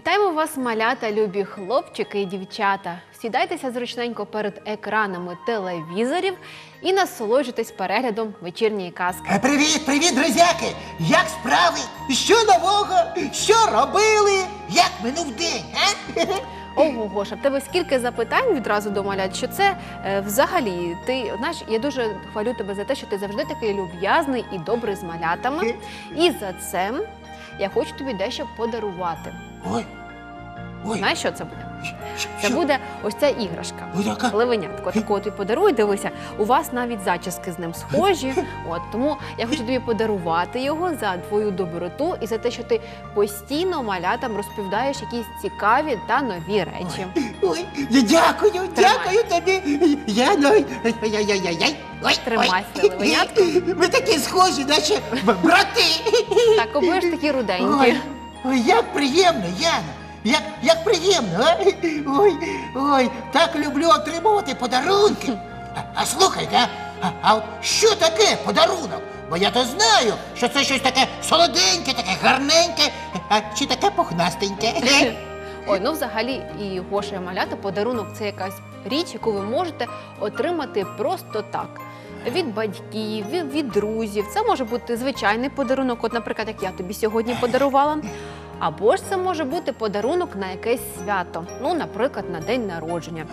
Вітаємо вас, малята, любі хлопчики і дівчата. Сідайтеся зручненько перед екранами телевізорів і насолоджуйтесь переглядом вечірньої казки. Е, Привіт, привіт, друзяки! Як справи? Що нового? Що робили? Як минув день? А? Ого, Гоша, в тебе скільки запитань відразу до малят, що це е, взагалі. Ти знаєш, я дуже хвалю тебе за те, що ти завжди такий люб'язний і добрий з малятами. І за це я хочу тобі дещо подарувати. Ой, ой, Знаєш, що це буде? Це буде ось ця іграшка. Ой, яка? Левенятко, такого тобі подарую, дивися, у вас навіть зачіски з ним схожі. От тому я хочу тобі подарувати його за твою доброту і за те, що ти постійно малятам розповідаєш якісь цікаві та нові речі. Ой, дякую, дякую тобі. Я ну. Ой, Тримайся, ой. левенятко. Ми такі схожі, наче брати. Так, обоє ж такі руденькі. Ой, ой, як приємно, Яна. Як, як приємно, а? Ой, ой, так люблю отримувати подарунки. А, а слухайте, а, а, от що таке подарунок? Бо я то знаю, що це щось таке солоденьке, таке гарненьке, а чи таке пухнастеньке. Ой, ну взагалі і Гоша і малята подарунок це якась річ, яку ви можете отримати просто так. Від батьків, від друзів. Це може бути звичайний подарунок, от, наприклад, як я тобі сьогодні подарувала. Або ж це може бути подарунок на якесь свято, ну, наприклад, на день народження.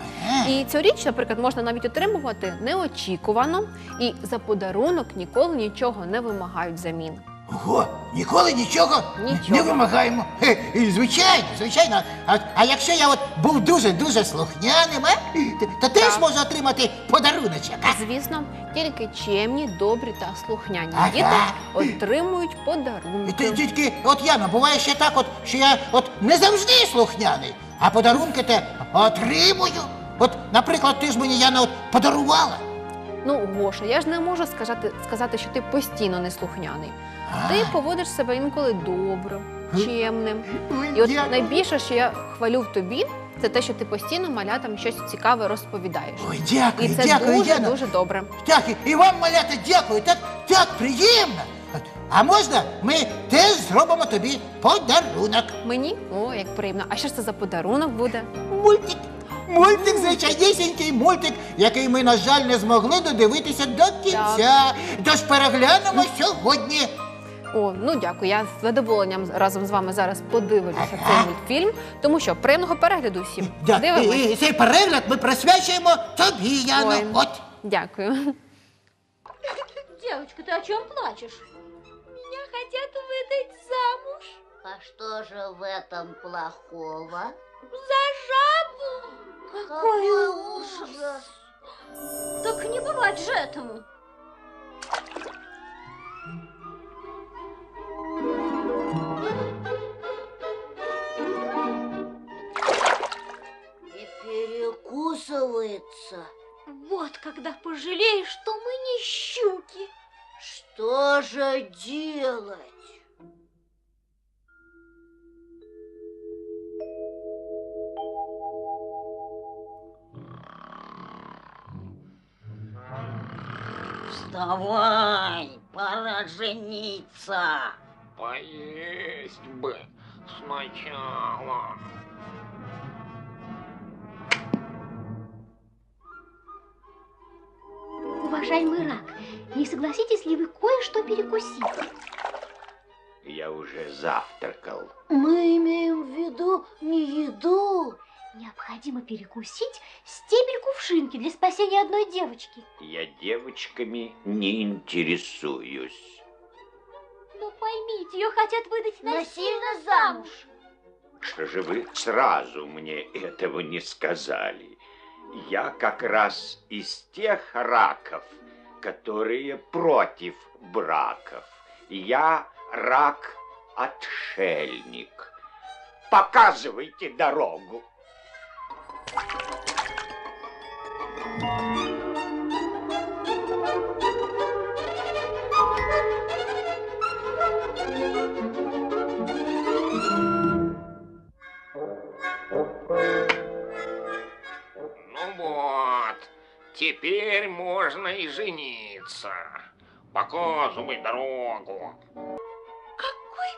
І цю річ, наприклад, можна навіть отримувати неочікувано, і за подарунок ніколи нічого не вимагають взамін. Ого, ніколи нічого, Нічого. не вимагаємо. Хе, і звичайно, звичайно. А, а якщо я от був дуже-дуже слухняним, а, то, то теж Так. можу отримати подаруночок. А? Звісно, тільки чемні, добрі та слухняні Ага. діти отримують І подарунки. Тільки, от Яна, буває ще так, от, що я от не завжди слухняний, а подарунки те отримую. От, наприклад, ти ж мені Яна от подарувала. Ну, Гоша, я ж не можу сказати, сказати, що ти постійно неслухняний. Ти поводиш себе інколи добре, чемним. ой, І от найбільше, що я хвалю в тобі, це те, що ти постійно малятам щось цікаве розповідаєш. Ой, дякую, І це дякую, дуже Яна. дуже добре. І- і вам, малята, дякую, так, так приємно. А можна ми теж зробимо тобі подарунок? Мені о, як приємно. А що ж це за подарунок буде? Мультик. Мультик, звичайнісінький мультик, який ми, на жаль, не змогли додивитися до кінця. Тож переглянемо сьогодні. О, ну дякую. Я з задоволенням разом з вами зараз подивлюся Ага. цей мультфільм, тому що приємного перегляду всім. Да, Дивимось. і, і цей перегляд ми присвячуємо тобі, Яно. Ой. От. Дякую. Девочка, ты о чем плачешь? Меня хотят выдать замуж. А что же в этом плохого? За жабу? Какой ужас! Так не бывать же этому. И перекусывается. Вот когда пожалеешь, что мы не щуки. Что же делать? Вставай, пора жениться. Поесть бы сначала. Уважаемый рак, не согласитесь ли вы кое-что перекусить? Я уже завтракал. Мы имеем в виду не еду. Необходимо перекусить стебель кувшинки для спасения одной девочки. Я девочками не интересуюсь. Но поймите, ее хотят выдать насильно Насильно замуж. Что же вы сразу мне этого не сказали? Я как раз из тех раков, которые против браков. Я рак-отшельник. Показывайте дорогу. Теперь можно и жениться. Показывай дорогу. Какой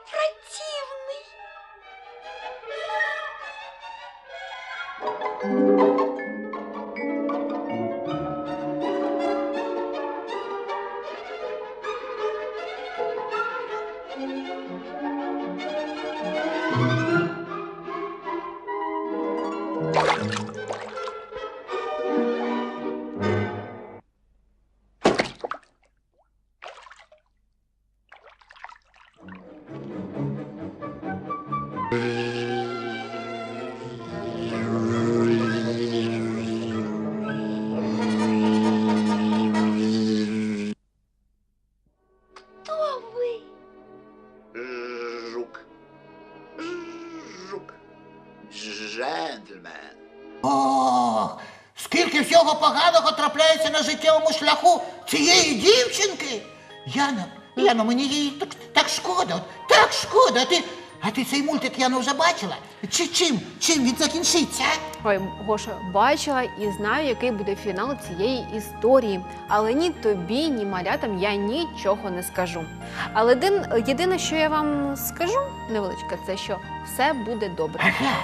противный! Кто вы? Жук. Жук. Джентльмен. Ох, скільки всього поганого трапляється на життєвому шляху цієї дівчинки. Яна, Яна, мені її так, так шкода, так шкода. Ти, а ти цей мультик Яна вже бачила? Чи чим? Чим він закінчиться? а? Ой, Гоша, бачила і знаю, який буде фінал цієї історії. Але ні тобі, ні малятам я нічого не скажу. Але дин- єдине, що я вам скажу, невеличке, це що все буде добре. Ага,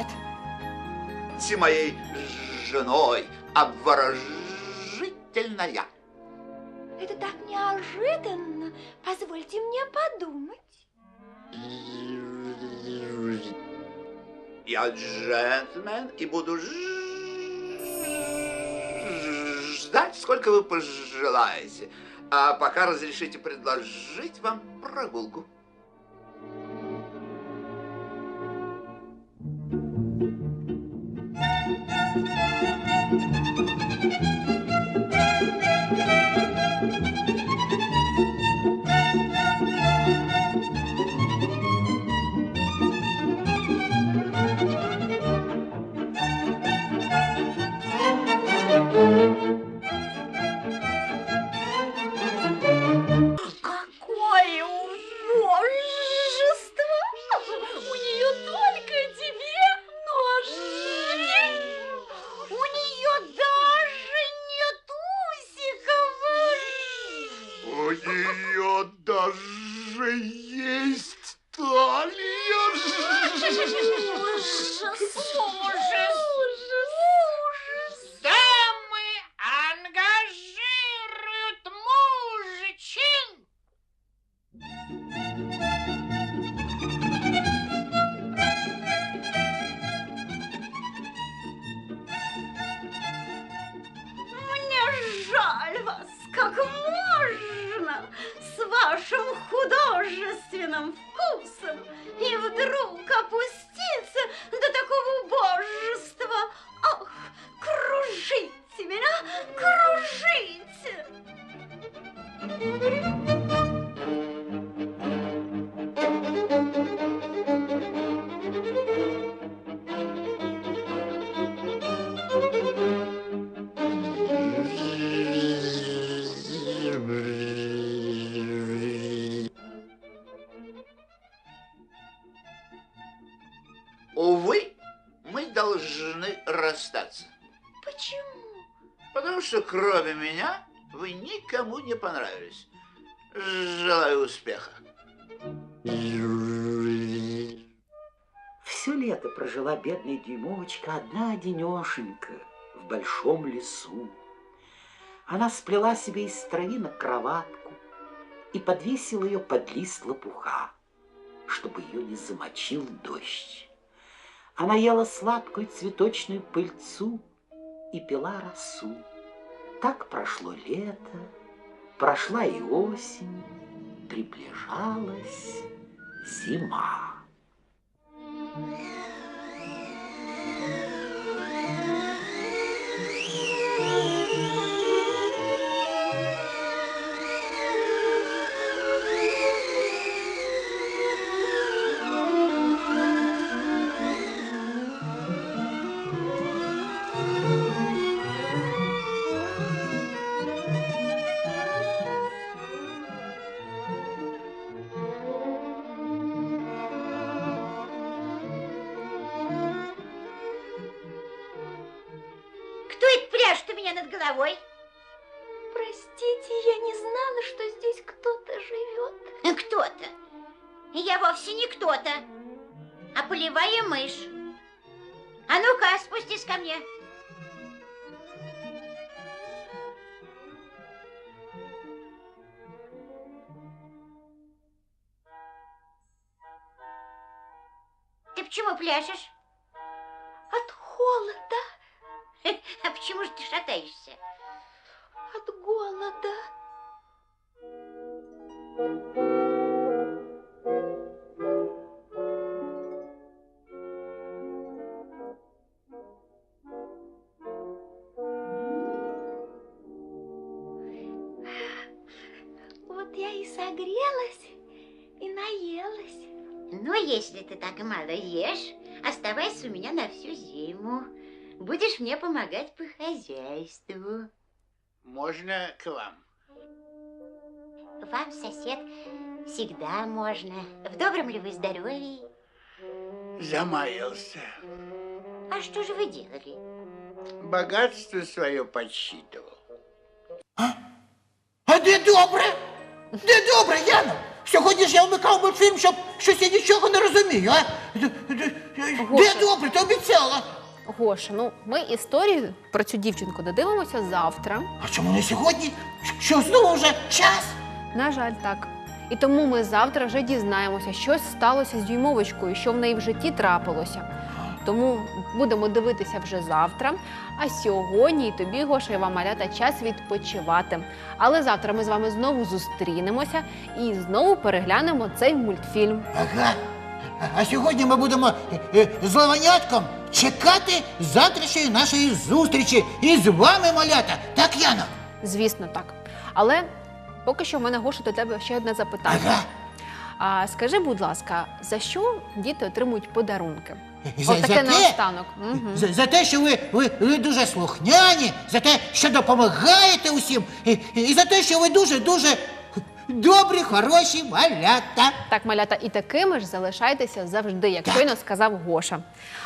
от. С моей женой обворожительная. Это так неожиданно. Позвольте мне подумать. Я джентльмен и буду ждать, сколько вы пожелаете. А пока разрешите предложить вам прогулку. У нее даже есть талия. Ужас, ужас, ужас. Дамы ангажируют мужчин. Мне жаль художественным вкусом. И вдруг опуститься вы никому не понравились. Желаю успеха. Все лето прожила бедная дюймовочка одна одинешенька в большом лесу. Она сплела себе из травинок кроватку и подвесила ее под лист лопуха, чтобы ее не замочил дождь. Она ела сладкую цветочную пыльцу и пила росу. Так прошло лето, прошла и осень, приближалась зима. Кто головой? Простите, я не знала, что здесь кто-то живет. Кто-то? Я вовсе не кто-то, а полевая мышь. А ну-ка, спустись ко мне. Ты почему пляшешь? От холода. А почему же ты шатаешься? От голода. Вот я и согрелась, и наелась. Ну, если ты так мало ешь, оставайся у меня на всю зиму. Будешь мне помогать по хозяйству. Можно к вам? Вам, сосед, всегда можно. В добром ли вы здоровье? Замаялся. А что же вы делали? Богатство свое подсчитывал. А де добре? Де добре, Яно? Сьогодні ж я вмикав мультфільм, щоб щось я нічого не розумію, а? Де, де- де Гоша. добре, ти обіцяла. Гоша, ну ми історію про цю дівчинку додивимося завтра. А чому не сьогодні? Що знову вже час? На жаль, так. І тому ми завтра вже дізнаємося, що сталося з дюймовочкою, що в неї в житті трапилося. Тому будемо дивитися вже завтра. А сьогодні і тобі, Гоша, і вам малята час відпочивати. Але завтра ми з вами знову зустрінемося і знову переглянемо цей мультфільм. Ага. А- сьогодні ми будемо е, е, з Лаванятком чекати завтрашньої нашої зустрічі із вами, малята. Так, Яно? Звісно, так. Але поки що в мене Гоша до тебе ще одне запитання. Ага. А скажи, будь ласка, за що діти отримують подарунки? За, От таке за, те, наостанок. Угу. за, за те, що ви, ви, ви дуже слухняні, за те, що допомагаєте усім, і, і за те, що ви дуже-дуже добрі, хороші малята. Так, малята, і такими ж залишайтеся завжди, як щойно сказав Гоша.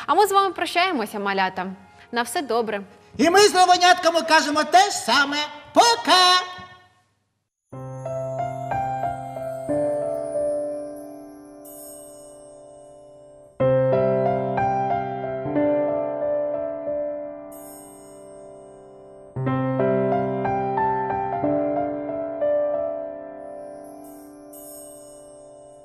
А ми з вами прощаємося, малята. На все добре. І ми з Лаванятками кажемо те ж саме. Пока!